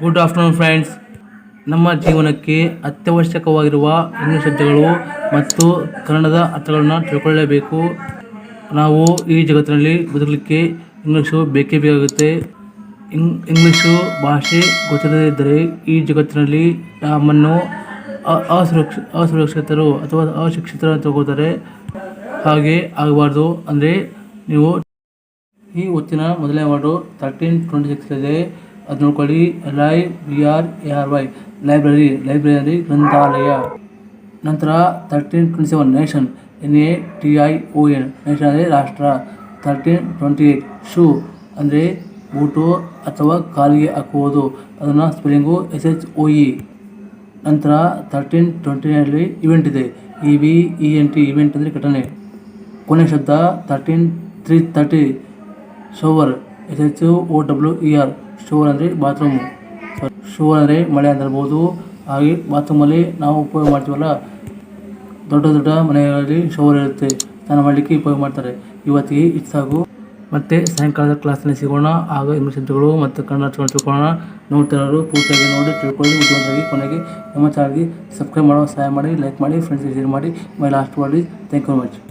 Good afternoon friends ನಮ್ಮ ಜೀವನಕ್ಕೆ ಅತ್ಯವಶ್ಯಕವಾಗಿರುವ English ಶಬ್ದಗಳು ಮತ್ತು ಕನ್ನಡದ ಅರ್ಥಗಳನ್ನು ತಿಳ್ಕೊಳ್ಳಲೇಬೇಕು ನಾವು ಈ ಜಗತ್ತಿನಲ್ಲಿ ಬದುಕಲಿಕ್ಕೆ ಇಂಗ್ಲೀಷು ಬೇಕೇ ಬೇಕಾಗುತ್ತೆ. ಇಂಗ್ ಇಂಗ್ಲೀಷು ಭಾಷೆ ಗೊತ್ತಿಲ್ಲದೇ ಈ ಜಗತ್ತಿನಲ್ಲಿ ನಮ್ಮನ್ನು ಅಸುರಕ್ಷ, ಅಸುರಕ್ಷಿತರು ಅಥವಾ ಅಶಿಕ್ಷಿತರು ತಗೋತಾರೆ ಹಾಗೆ ಆಗಬಾರ್ದು ಅಂದರೆ ನೀವು ಈ ಹೊತ್ತಿನ ಮೊದಲನೇ ವಾರ್ಡು ತರ್ಟೀನ್ ಟ್ವೆಂಟಿ ಸಿಕ್ಸ್ ಇದೆ ಅದು ನೋಡ್ಕೊಳ್ಳಿ. L I B R A R Y library library ಗ್ರಂಥಾಲಯ. ನಂತರ thirteen twenty seven nation N A T I O N nation ಅಂದರೆ ರಾಷ್ಟ್ರ. ತರ್ಟೀನ್ ಟ್ವೆಂಟಿ ಏಯ್ಟ್ ಶೂ ಅಂದರೆ ಬೂಟು ಅಥವಾ ಕಾಲಿಗೆ ಹಾಕುವುದು. ಅದನ್ನು spelling S H O E ನಂತರ ತರ್ಟೀನ್ ಟ್ವೆಂಟಿ ನೈನಲ್ಲಿ ಇವೆಂಟ್ ಇದೆ. E V E N T event ಅಂದರೆ ಘಟನೆ. ಕೊನೆ ಶಬ್ದ thirteen three thirty shower S H O W E R shower ಅಂದರೆ ಬಾತ್ರೂಮ್ ಶೋರ್ ಅಂದರೆ ಮಳೆ ಅಂತ ಇರಬಹುದು ಹಾಗೆ ಬಾತ್ರೂಮಲ್ಲಿ ನಾವು ಉಪಯೋಗ ಮಾಡ್ತೀವಲ್ಲ, ದೊಡ್ಡ ದೊಡ್ಡ ಮನೆಗಳಲ್ಲಿ ಶೋರ್ ಇರುತ್ತೆ. ಸ್ನಾನ ಮಾಡಲಿಕ್ಕೆ ಉಪಯೋಗ ಮಾಡ್ತಾರೆ. ಇವತ್ತಿಗೆ ಇಷ್ಟು ಸಾಕು. ಮತ್ತೆ ಸಾಯಂಕಾಲದ ಕ್ಲಾಸ್ನಲ್ಲಿ ಸಿಗೋಣ. ಆಗ ಇಂಗ್ಲೀಷ್ ಶಬ್ದಗಳು ಮತ್ತು ಕನ್ನಡ ತಿಳ್ಕೊಳ್ಳೋಣ. ನೋಡ್ತಿರೋರು ಪೂರ್ತಿಯಾಗಿ ನೋಡಿ, ತಿಳ್ಕೊಳ್ಳಿ. ಉದ್ಯೋಗವಾಗಿ ಕೊನೆಗೆ ನಮ್ಮ ಚಾನಲ್ಗೆ ಸಬ್ಸ್ಕ್ರೈಬ್ ಮಾಡೋ, ಸಹಾಯ ಮಾಡಿ ಲೈಕ್ ಮಾಡಿ ಫ್ರೆಂಡ್ಸ್ ಶೇರ್ ಮಾಡಿ. ಮೈ ಲಾಸ್ಟ್ ಮಾಡಿ ಥ್ಯಾಂಕ್ ಯು ಮಚ್